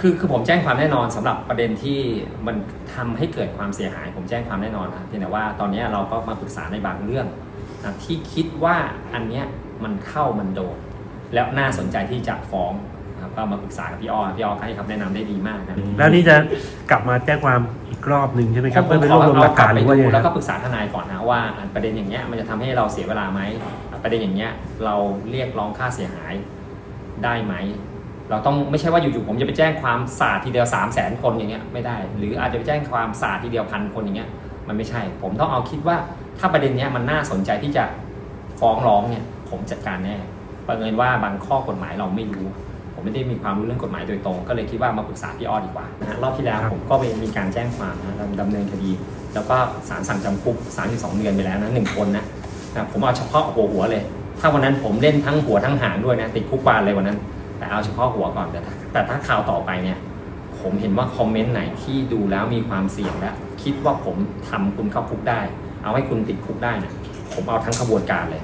คือคือผมแจ้งความแน่นอนสำหรับประเด็นที่มันทำให้เกิดความเสียหาย ผมแจ้งความแน่นอนนะเพียงแต่ว่าตอนนี้เราก็มาปรึกษาในบางเรื่องนะที่คิดว่าอันเนี้ยมันเข้ามันโดนแล้วน่าสนใจที่จะฟ้องนะครับก็มาปรึกษากับพี่อ้อพี่อ้อก็ให้คำแนะนำได้ดีมากนะแล้วนี่จะกลับมาแจ้งความอีกรอบหนึ่งใช่ไหมครับผเพื่อมไปขรอวบรวมหลักการหไปรือว่าดูยังไงแล้วก็ปรึกษาทนายก่อนนะว่าประเด็นอย่างเงี้ยมันจะทำให้เราเสียเวลาไหมประเด็นอย่างเงี้ยเราเรียกร้องค่าเสียหายได้ไหม เราต้องไม่ใช่ว่าอยู่ๆผมจะไปแจ้งความสาดทีเดียว3 0 0แสนคนอย่างเงี้ยไม่ได้ หรืออาจจะไปแจ้งความสาดทีเดียวพันคนอย่างเงี้ยมันไม่ใช่ ผมต้องเอาคิดว่าถ้าประเด็นเนี้ยมันน่าสนใจที่จะฟ้องร้องเนี่ยผมจัดการแน่ประเมินว่าบางข้อกฎหมายเราไม่รู้ ผมไม่ได้มีความรู้เรื่องกฎหมายโดยตรง ก็เลยคิดว่ามาปรึกษาพี่อ้อดีกว่านะฮะรอบที่แล้วผมก็ไปมีการแจ้งความนะดำดำเนินคดี แล้วก็ศาลสั่งจำคุก32เดือนไปแล้วนะหนึ่งคนนะนะผมเอาเฉพาะหัวหัวเลย ถ้าวันนั้นผมเล่นทั้งหัวทั้งหางด้วยนะติดคุกวานเลยวันนั้น แต่เอาเฉพาะหัวก่อนแต่แต่ถ้าข่าวต่อไปเนี่ย ผมเห็นว่าคอมเมนต์ไหนที่ดูแล้วมีความเสี่ยงและคิดว่าผมทำคุณเข้าคุกได้ เอาให้คุณติดคุกได้เนี่ยผมเอาทั้งขบวนการเลย